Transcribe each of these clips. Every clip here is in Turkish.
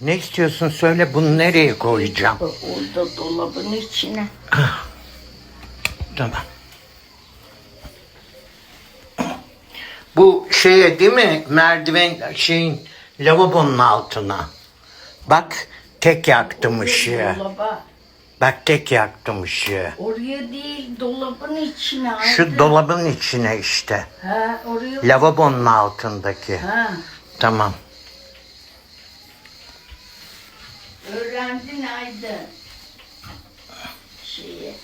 Ne istiyorsun söyle bunu nereye koyacağım? Orada dolabın içine. Tamam. Bu şeye değil mi merdiven şeyin lavabonun altına. Bak tek yaktım ışığı. Dolaba. Bak tek yaktım ışığı. Oraya değil dolabın içine. Şu Aydın. dolabın içine işte. Ha oraya. Lavabonun altındaki. Ha. Tamam. Öğrendin Aydın. Şeyi.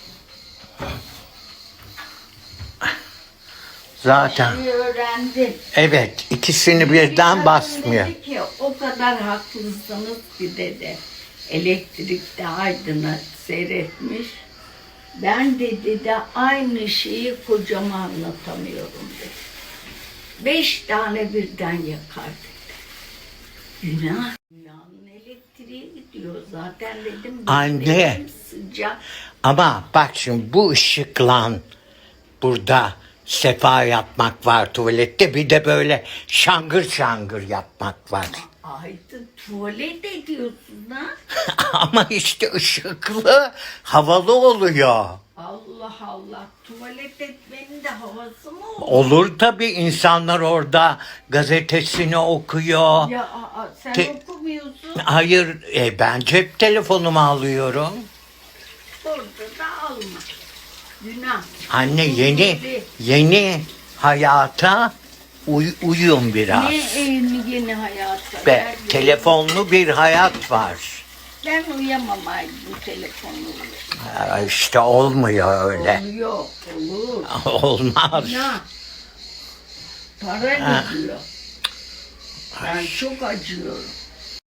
Zaten. Şeyi öğrendin. Evet ikisini Bir birden basmıyor. Dedi ki o kadar haklısınız ki dedi. Elektrikte Aydın'ı seyretmiş. Ben de dedi aynı şeyi kocama anlatamıyorum dedi. Beş tane birden yakar dedi. Günah. Dünyanın gidiyor zaten dedim. Anne. Sıcak. Ama bak şimdi bu ışıkla burada sefa yapmak var tuvalette bir de böyle şangır şangır yapmak var. Aydın tuvalet ediyorsun ha. Ama işte ışıklı havalı oluyor. Allah Allah. Tuvalet etmenin de havası mı olur? Olur tabii insanlar orada gazetesini okuyor. Ya aa, sen Te- okumuyorsun. Hayır e, ben cep telefonumu alıyorum. Orada da alma. Günah. Anne yeni yeni hayata uy- uyum biraz. Ne yeni, yeni hayata. Be, telefonlu bir hayat var. Ben uyuyamam ay bu telefonla. İşte olmuyor öyle. Oluyor. Olur. Olmaz. Günah. Para gidiyor. Ben çok acıyorum.